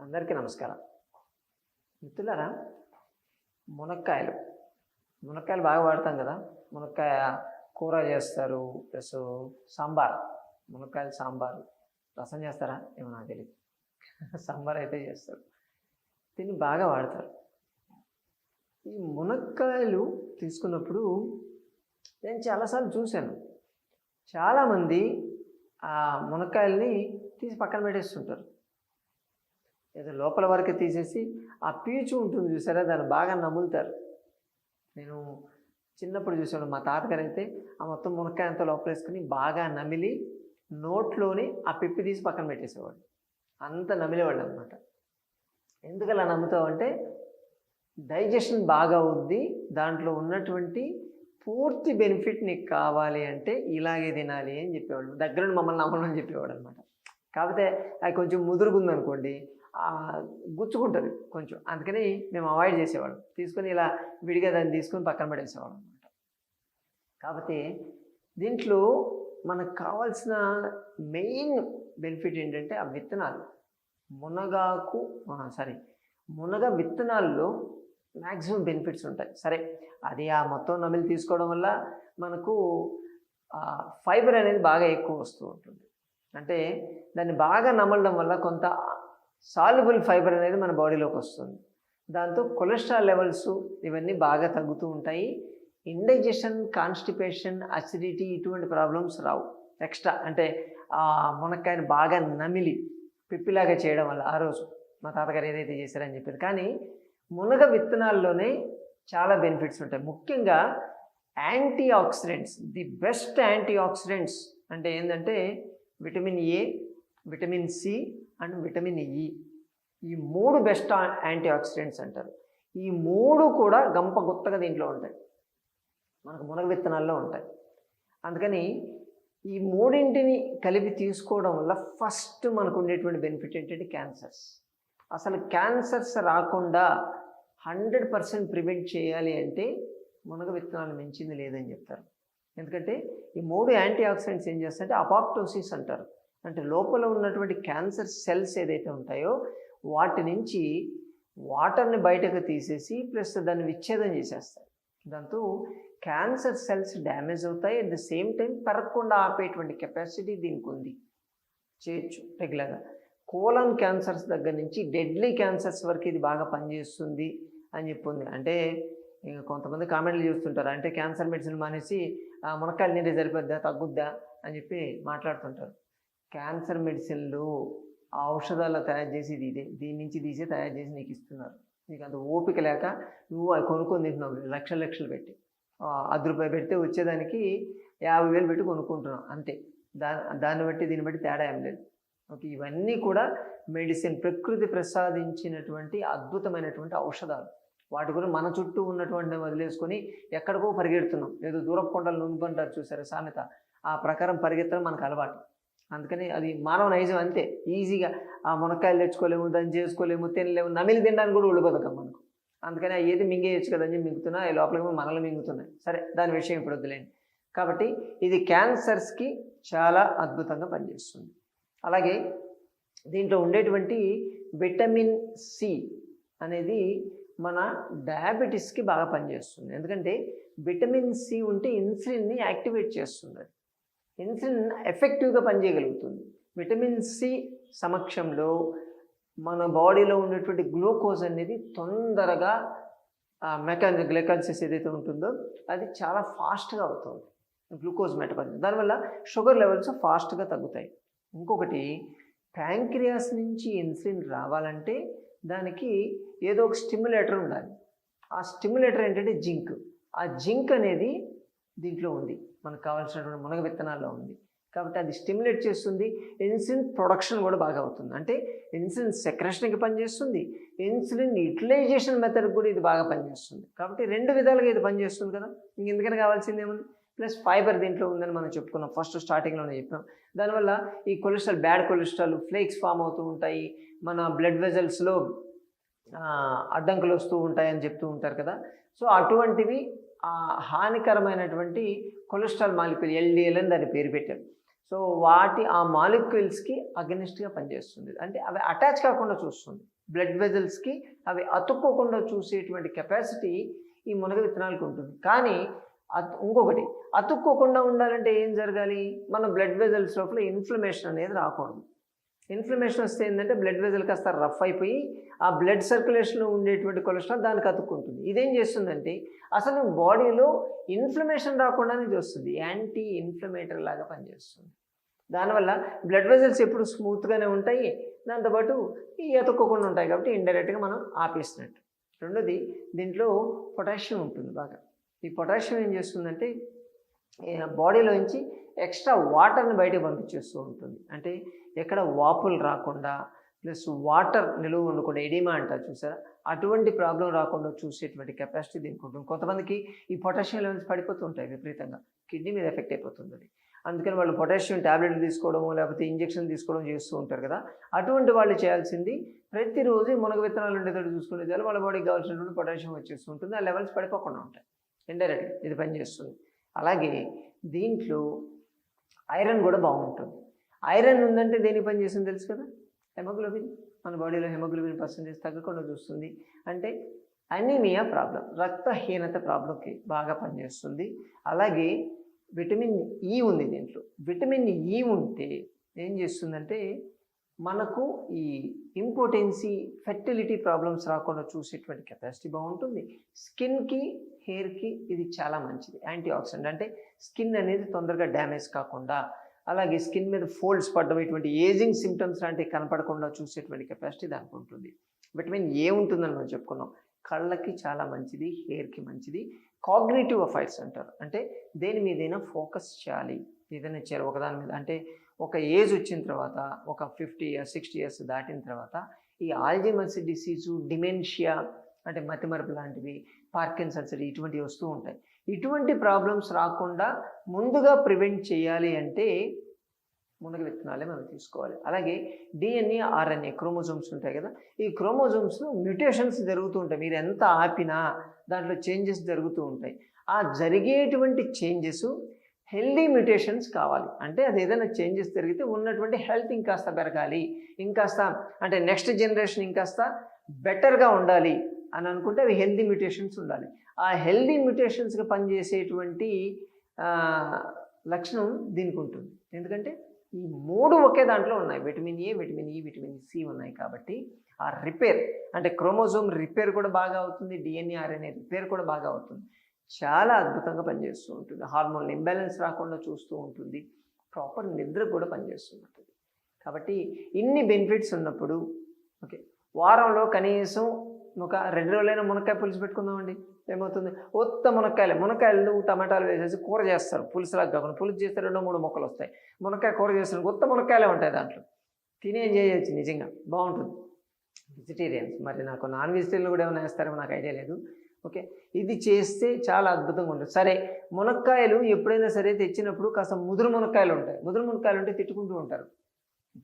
అందరికీ నమస్కారం. మిత్రులారా మునక్కాయలు. మునక్కాయలు బాగా వాడతాం కదా. మునక్కాయ కూర చేస్తారు ప్లస్ సాంబార్. మునక్కాయలు సాంబారు. రసం చేస్తారా? ఏమో నాకు తెలియదు సాంబార్ అయితే చేస్తారు. దీన్ని బాగా వాడతారు. ఈ మునక్కాయలు తీసుకున్నప్పుడు నేను చాలాసార్లు చూశాను. చాలామంది ఆ మునక్కాయల్ని తీసి పక్కన పెట్టేస్తుంటారు. ఏదో లోపల వరకు తీసేసి ఆ పీచు ఉంటుంది చూసారా? దాన్ని బాగా నములుతారు. నేను చిన్నప్పుడు చూసాను మా తాతగారు అయితే ఆ మొత్తం మునక్కాయ అంతా లోపలేసుకుని బాగా నమిలి నోట్లోని ఆ పిప్పి తీసి పక్కన పెట్టేసేవాడు అంత నమిలేవాడు అనమాట ఎందుకు అలా డైజెషన్ బాగా అవుద్ది దాంట్లో ఉన్నటువంటి పూర్తి బెనిఫిట్ నీకు కావాలి అంటే ఇలాగే తినాలి అని చెప్పేవాడు దగ్గర మమ్మల్ని నమ్మని చెప్పేవాడు అనమాట కాకపోతే అది కొంచెం ముదురుగుందనుకోండి అనుకోండి గుచ్చుకుంటుంది కొంచెం. అందుకని మేము అవాయిడ్ చేసేవాళ్ళం. తీసుకొని ఇలా విడిగా దాన్ని తీసుకొని పక్కన పడేసేవాళ్ళం అనమాట కాకపోతే దీంట్లో మనకు కావాల్సిన మెయిన్ బెనిఫిట్ ఏంటంటే ఆ విత్తనాలు. మునగాకు సారీ మునగ విత్తనాల్లో మ్యాక్సిమం బెనిఫిట్స్ ఉంటాయి. సరే అది ఆ మొత్తం నమిలి తీసుకోవడం వల్ల మనకు ఫైబర్ అనేది బాగా ఎక్కువ వస్తూ ఉంటుంది. అంటే దాన్ని బాగా నమలడం వల్ల కొంత సాల్యుబుల్ ఫైబర్ అనేది మన బాడీలోకి వస్తుంది. దాంతో కొలెస్ట్రాల్ లెవెల్స్ ఇవన్నీ బాగా తగ్గుతూ ఉంటాయి. ఇండైజెషన్ కాన్స్టిపేషన్ అసిడిటీ ఇటువంటి ప్రాబ్లమ్స్ రావు. ఎక్స్ట్రా అంటే ఆ మునక్కాయని బాగా నమిలి పిప్పిలాగా చేయడం వల్ల ఆ రోజు మా తాతగారు ఏదైతే చేశారని చెప్పారు. కానీ మునగ విత్తనాల్లోనే చాలా బెనిఫిట్స్ ఉంటాయి. ముఖ్యంగా antioxidants the best antioxidants అంటే ఏంటంటే vitamin A vitamin C and vitamin E ఈ మూడు బెస్ట్ యాంటీ ఆక్సిడెంట్స్ అంటారు. ఈ మూడు కూడా గంప గుత్తగా దీంట్లో ఉంటాయి. మనకు మునగ విత్తనాల్లో ఉంటాయి. అందుకని ఈ మూడింటిని కలిపి తీసుకోవడం వల్ల ఫస్ట్ మనకు ఉండేటువంటి బెనిఫిట్ ఏంటంటే క్యాన్సర్స్ అసలు క్యాన్సర్స్ రాకుండా హండ్రెడ్ పర్సెంట్ ప్రివెంట్ చేయాలి అంటే మునగ విత్తనాలు మించింది లేదని చెప్తారు. ఎందుకంటే ఈ మూడు యాంటీ ఆక్సిడెంట్స్ ఏం చేస్తాయంటే అపాప్టోసిస్ అంటారు. అంటే లోపల ఉన్నటువంటి క్యాన్సర్ సెల్స్ ఏదైతే ఉంటాయో వాటి నుంచి వాటర్ని బయటకు తీసేసి ప్లస్ దాన్ని విచ్ఛేదం చేసేస్తాయి. దాంతో క్యాన్సర్ సెల్స్ డ్యామేజ్ అవుతాయి. అట్ ద సేమ్ టైం పెరగకుండా ఆపేటువంటి కెపాసిటీ దీనికి ఉంది. చేయొచ్చు రెగ్యులర్గా. కోలన్ క్యాన్సర్స్ దగ్గర నుంచి డెడ్లీ క్యాన్సర్స్ వరకు ఇది బాగా పనిచేస్తుంది అని చెప్పింది అంటే కొంతమంది కామెంట్లు చూస్తుంటారు. అంటే క్యాన్సర్ మెడిసిన్ మానేసి "ఆ, మునక్కాయలు నీటి సరిపోద్దా తగ్గుద్దా అని చెప్పి మాట్లాడుతుంటారు. క్యాన్సర్ మెడిసిన్లు ఆ ఔషధాలు తయారు చేసేది ఇదే దీని నుంచి తీసే తయారు చేసి నీకు ఇస్తున్నారు. నీకు అంత ఓపిక లేక నువ్వు అవి కొనుక్కొని తింటున్నావు లక్షలు లక్షలు పెట్టి. అది రూపాయి పెడితే వచ్చేదానికి యాభై వేలు పెట్టి కొనుక్కుంటున్నాం అంతే. దా దాన్ని బట్టి దీన్ని బట్టి తేడా ఏం లేదు. ఓకే ఇవన్నీ కూడా మెడిసిన్ ప్రకృతి ప్రసాదించినటువంటి అద్భుతమైనటువంటి ఔషధాలు. వాటి గురించి మన చుట్టూ ఉన్నటువంటి వదిలేసుకొని ఎక్కడికో పరిగెడుతున్నాం. ఏదో దూరపు కొండలు నుంపంటారు చూసారా సామెత? ఆ ప్రకారం పరిగెత్తడం మనకు అలవాటు. అందుకని అది మానవ నైజం అంతే. ఈజీగా ఆ మునక్కాయలు తెచ్చుకోలేము దాన్ని చేసుకోలేము తినలేము నమిలి తినడానికి కూడా ఉడిపోతాం మనకు. అందుకని ఆ ఏది మింగేయచ్చు కదని మింగుతున్నా ఈ లోపలికి మనల్ని మింగుతున్నాయి. సరే దాని విషయం ఇప్పుడు వద్దులేండి కాబట్టి ఇది క్యాన్సర్స్కి చాలా అద్భుతంగా పనిచేస్తుంది. అలాగే దీంట్లో ఉండేటువంటి విటమిన్ సి అనేది మన డయాబెటీస్కి బాగా పనిచేస్తుంది. ఎందుకంటే విటమిన్ సి ఉంటే ఇన్సులిన్ని యాక్టివేట్ చేస్తుంది అది. ఇన్సులిన్ ఎఫెక్టివ్గా పనిచేయగలుగుతుంది. విటమిన్ సి సమక్షంలో మన బాడీలో ఉన్నటువంటి గ్లూకోజ్ అనేది తొందరగా మెకానిజ గ్లైకాన్సిస్ ఏదైతే ఉంటుందో అది చాలా ఫాస్ట్గా అవుతుంది. Glucose metabolism. దానివల్ల షుగర్ లెవెల్స్ ఫాస్ట్గా తగ్గుతాయి. ఇంకొకటి ప్యాంక్రియాస్ నుంచి ఇన్సులిన్ రావాలంటే దానికి ఏదో ఒక స్టిమ్యులేటర్ ఉండాలి. ఆ స్టిమ్యులేటర్ ఏంటంటే జింక్. ఆ జింక్ అనేది దీంట్లో ఉంది. మనకు కావాల్సినటువంటి మునగ విత్తనాల్లో ఉంది. కాబట్టి అది స్టిమ్యులేట్ చేస్తుంది. ఇన్సులిన్ ప్రొడక్షన్ కూడా బాగా అవుతుంది. అంటే ఇన్సులిన్ సెక్రెషన్కి పనిచేస్తుంది. ఇన్సులిన్ యూటిలైజేషన్ మెథడ్ కూడా ఇది బాగా పనిచేస్తుంది. కాబట్టి రెండు విధాలుగా ఇది పనిచేస్తుంది కదా. ఇంక ఎందుకని కావాల్సింది ఏముంది? ప్లస్ ఫైబర్ దీంట్లో ఉందని మనం చెప్పుకున్నాం. ఫస్ట్ స్టార్టింగ్లోనే చెప్పాం దానివల్ల ఈ cholesterol bad cholesterol flakes form అవుతూ ఉంటాయి. మన బ్లడ్ వెజల్స్లో అడ్డంకులు వస్తూ ఉంటాయని చెప్తూ ఉంటారు కదా. సో అటువంటివి హానికరమైనటువంటి కొలెస్ట్రాల్ మాలిక్యూల్ ఎల్డిఎల్ అని దాన్ని పేరు పెట్టారు. సో వాటి ఆ మాలిక్యూల్స్కి అగెనిస్ట్గా పనిచేస్తుంది. అంటే అవి అటాచ్ కాకుండా చూస్తుంది. బ్లడ్ వెజల్స్కి అవి అతుక్కోకుండా చూసేటువంటి కెపాసిటీ ఈ మునగ విత్తనాలకు ఉంటుంది. కానీ అత్- ఇంకొకటి అతుక్కోకుండా ఉండాలంటే ఏం జరగాలి? మన బ్లడ్ వెజల్స్ లోపల ఇన్ఫ్లమేషన్ అనేది రాకూడదు. ఇన్ఫ్లమేషన్ వస్తే ఏంటంటే బ్లడ్ వెజల్ కాస్త రఫ్ అయిపోయి ఆ బ్లడ్ సర్క్యులేషన్లో ఉండేటువంటి కొలెస్ట్రాల్ దానికి అతుక్కుంటుంది. ఇదేం చేస్తుందంటే అసలు బాడీలో ఇన్ఫ్లమేషన్ రాకుండానే చూస్తుంది యాంటీ ఇన్ఫ్లమేటరీ లాగా పనిచేస్తుంది. దానివల్ల బ్లడ్ వెజల్స్ ఎప్పుడు స్మూత్గానే ఉంటాయి. దాంతోపాటు ఎతుక్కోకుండా ఉంటాయి కాబట్టి ఇండైరెక్ట్గా మనం ఆపేసినట్టు. రెండోది దీంట్లో పొటాషియం ఉంటుంది బాగా. ఈ పొటాషియం ఏం చేస్తుందంటే బాడీలోంచి ఎక్స్ట్రా వాటర్ని బయటకు పంపించేస్తూ ఉంటుంది. అంటే ఎక్కడ వాపులు రాకుండా ప్లస్ వాటర్ నిలువ ఉండకుండా ఎడిమా అంటారు చూసారా? అటువంటి ప్రాబ్లం రాకుండా చూసేటువంటి కెపాసిటీ దీనికి ఉంటుంది. కొంతమందికి ఈ పొటాషియం లెవెల్స్ పడిపోతుంటాయి విపరీతంగా. కిడ్నీ మీద ఎఫెక్ట్ అయిపోతుంది అందుకని వాళ్ళు పొటాషియం ట్యాబ్లెట్లు తీసుకోవడము లేకపోతే ఇంజెక్షన్ తీసుకోవడం చేస్తూ ఉంటారు కదా. అటువంటి వాళ్ళు చేయాల్సింది ప్రతిరోజు మునగ విత్తనాలు ఉండేటట్టు చూసుకునే చాలు వాళ్ళ బాడీకి కావాల్సినటువంటి పొటాషియం వచ్చేస్తూ ఉంటుంది. ఆ లెవెల్స్ పడిపోకుండా ఉంటాయి. ఇండైరెక్ట్ ఇది పనిచేస్తుంది. అలాగే దీంట్లో ఐరన్ కూడా బాగుంటుంది. ఐరన్ ఉందంటే దేనికి పని చేస్తుంది తెలుసు కదా? హెమోగ్లోబిన్. మన బాడీలో హెమోగ్లోబిన్ పర్సంటేజ్ తగ్గకుండా చూస్తుంది. అంటే అనీమియా ప్రాబ్లం రక్తహీనత ప్రాబ్లంకి బాగా పనిచేస్తుంది. అలాగే విటమిన్ ఈ e ఉంది దీంట్లో. విటమిన్ ఈ e ఉంటే ఏం చేస్తుందంటే మనకు ఈ ఇంపార్టెన్సీ ఫెర్టిలిటీ ప్రాబ్లమ్స్ రాకుండా చూసేటువంటి కెపాసిటీ బాగుంటుంది. స్కిన్కి హెయిర్కి ఇది చాలా మంచిది. యాంటీ ఆక్సిడెంట్ అంటే స్కిన్ అనేది తొందరగా డ్యామేజ్ కాకుండా అలాగే స్కిన్ మీద ఫోల్డ్స్ పడడం ఇటువంటి ఏజింగ్ సిమ్టమ్స్ లాంటివి కనపడకుండా చూసేటువంటి కెపాసిటీ దానికి ఉంటుంది. విటమిన్ ఏ ఉంటుందని మనం చెప్పుకున్నాం. కళ్ళకి చాలా మంచిది హెయిర్కి మంచిది. కాగ్నేటివ్ అఫైర్స్ అంటారు. అంటే దేని మీదైనా ఫోకస్ చేయాలి. ఏదైనా చేయాలి ఒకదాని మీద అంటే ఒక ఏజ్ వచ్చిన తర్వాత ఒక ఫిఫ్టీ ఇయర్స్ సిక్స్టీ ఇయర్స్ దాటిన తర్వాత ఈ ఆల్జిమర్స్ డిసీజు డిమెన్షియా అంటే మతిమరపు లాంటివి పార్కిన్సన్స్ ఇటువంటివి వస్తూ ఉంటాయి. ఇటువంటి ప్రాబ్లమ్స్ రాకుండా ముందుగా ప్రివెంట్ చేయాలి అంటే మునగ విత్తనాలే మనం తీసుకోవాలి. అలాగే డిఎన్ఏ ఆర్ఎన్ఏ క్రోమోజోమ్స్ ఉంటాయి కదా ఈ క్రోమోజోమ్స్లో మ్యూటేషన్స్ జరుగుతూ ఉంటాయి. మీరు ఎంత ఆపినా దాంట్లో చేంజెస్ జరుగుతూ ఉంటాయి. ఆ జరిగేటువంటి చేంజెస్ హెల్దీ మ్యూటేషన్స్ కావాలి. అంటే అది ఏదైనా చేంజెస్ జరిగితే ఉన్నటువంటి హెల్త్ ఇంకాస్త పెరగాలి. ఇంకాస్త అంటే నెక్స్ట్ జనరేషన్ ఇంకాస్త బెటర్గా ఉండాలి అని అనుకుంటే అవి హెల్దీ మ్యూటేషన్స్ ఉండాలి. ఆ హెల్దీ మ్యూటేషన్స్గా పనిచేసేటువంటి లక్షణం దీనికి ఉంటుంది. ఎందుకంటే ఈ మూడు ఒకే దాంట్లో ఉన్నాయి. Vitamin A vitamin E vitamin C ఉన్నాయి కాబట్టి ఆ రిపేర్ అంటే క్రోమోజోమ్ రిపేర్ కూడా బాగా అవుతుంది. డిఎన్ఏ ఆర్ఎన్ఏ రిపేర్ కూడా బాగా అవుతుంది. చాలా అద్భుతంగా పనిచేస్తూ ఉంటుంది. హార్మోన్ ఇంబ్యాలెన్స్ రాకుండా చూస్తూ ఉంటుంది. ప్రాపర్ నిద్ర కూడా పనిచేస్తూ ఉంటుంది. కాబట్టి ఇన్ని బెనిఫిట్స్ ఉన్నప్పుడు ఓకే వారంలో కనీసం ఒక రెండు రోజులైనా మునక్కాయ పులుసు పెట్టుకుందామండి. ఏమవుతుంది? ఉత్త మునక్కాయలు మునక్కాయలు టమాటాలు వేసేసి కూర చేస్తారు. పులుసులాగా కాకుండా పులుసు చేస్తే రెండు మూడు మొక్కలు వస్తాయి. మునక్కాయ కూర చేస్తారు ఉత్త మునక్కాయలే ఉంటాయి దాంట్లో. తిని ఎంజాయ్ చేయొచ్చు? నిజంగా బాగుంటుంది. వెజిటేరియన్స్ మరి నాకు నాన్ వెజిటేరియన్ కూడా ఏమైనా వేస్తారేమో నాకు ఐడియా లేదు. ఓకే? ఇది చేస్తే చాలా అద్భుతంగా ఉంటుంది. సరే మునక్కాయలు ఎప్పుడైనా సరే తెచ్చినప్పుడు కాస్త ముదురు మునక్కాయలు ఉంటాయి. ముదురు మునక్కాయలు ఉంటే తిట్టుకుంటూ ఉంటారు.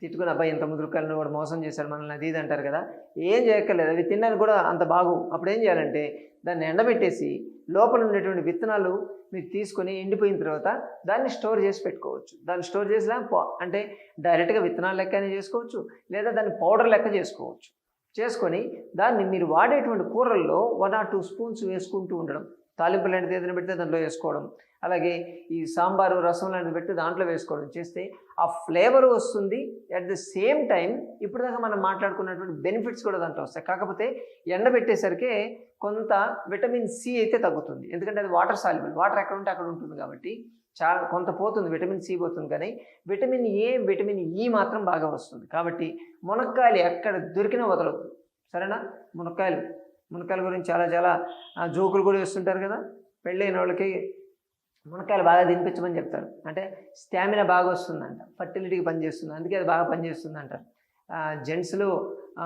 తిట్టుకుని అబ్బాయి ఇంత ముదురుకాయలను కూడా మోసం చేశారు మనల్ని అది ఇది అంటారు కదా. ఏం చేయక్కర్లేదు అవి తినడానికి కూడా అంత బాగు. అప్పుడు ఏం చేయాలంటే దాన్ని ఎండబెట్టేసి లోపల ఉండేటువంటి విత్తనాలు మీరు తీసుకొని ఎండిపోయిన తర్వాత దాన్ని స్టోర్ చేసి పెట్టుకోవచ్చు. దాన్ని స్టోర్ చేసినా అంటే డైరెక్ట్గా విత్తనాలు లెక్క చేసుకోవచ్చు. లేదా దాన్ని పౌడర్ లెక్క చేసుకోవచ్చు. చేసుకొని దాన్ని మీరు వాడేటువంటి కూరల్లో వన్ ఆర్ టూ స్పూన్స్ వేసుకుంటూ ఉండడం. తాలింపు లాంటిది ఏదైనా పెడితే దాంట్లో వేసుకోవడం. అలాగే ఈ సాంబారు రసం లాంటిది పెట్టి దాంట్లో వేసుకోవడం. చేస్తే ఆ ఫ్లేవర్ వస్తుంది. అట్ ద సేమ్ టైం ఇప్పటిదాకా మనం మాట్లాడుకున్నటువంటి బెనిఫిట్స్ కూడా దాంట్లో వస్తాయి. కాకపోతే ఎండబెట్టేసరికి కొంత విటమిన్ సి అయితే తగ్గుతుంది. ఎందుకంటే అది వాటర్ సాల్యుబుల్. వాటర్ ఎక్కడ ఉంటే అక్కడ ఉంటుంది కాబట్టి చాలా కొంత పోతుంది విటమిన్ సి పోతుంది కానీ విటమిన్ ఏ విటమిన్ ఈ మాత్రం బాగా వస్తుంది. కాబట్టి మునక్కాయలు ఎక్కడ దొరికినా వదలదు సరేనా? మునక్కాయలు. మునక్కాయల గురించి చాలా చాలా జోకులు కూడా వేస్తుంటారు కదా? పెళ్ళైన వాళ్ళకి మునక్కాయలు బాగా తినిపించమని చెప్తారు. అంటే స్టామినా బాగా వస్తుందంట. ఫర్టిలిటీకి పనిచేస్తుంది. అందుకే అది బాగా పనిచేస్తుంది అంటారు జెంట్స్లో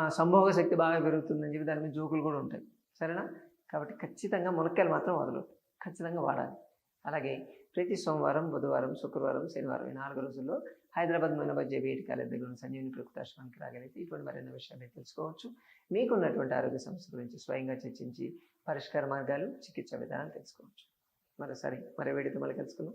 సంభోగ శక్తి బాగా పెరుగుతుందని చెప్పి దాని మీద జోకులు కూడా ఉంటాయి. సరేనా? కాబట్టి ఖచ్చితంగా మునక్కాయలు మాత్రం వదలవు ఖచ్చితంగా వాడాలి. అలాగే ప్రతి సోమవారం బుధవారం శుక్రవారం శనివారం ఈ నాలుగు రోజుల్లో హైదరాబాద్ మొయినాబాద్ జేబీఐటి కాలేజ్ దగ్గర ఉన్న సంజీవిని ప్రకృతాశ్రమానికి రాగలిగితే ఇటువంటి మరిన్ని విషయాలు తెలుసుకోవచ్చు. మీకున్నటువంటి ఆరోగ్య సమస్య గురించి స్వయంగా చర్చించి పరిష్కార మార్గాలు చికిత్స విధానాలు తెలుసుకోవచ్చు. మరోసారి మరో వేడితో మళ్ళీ కలుసుకుందాం.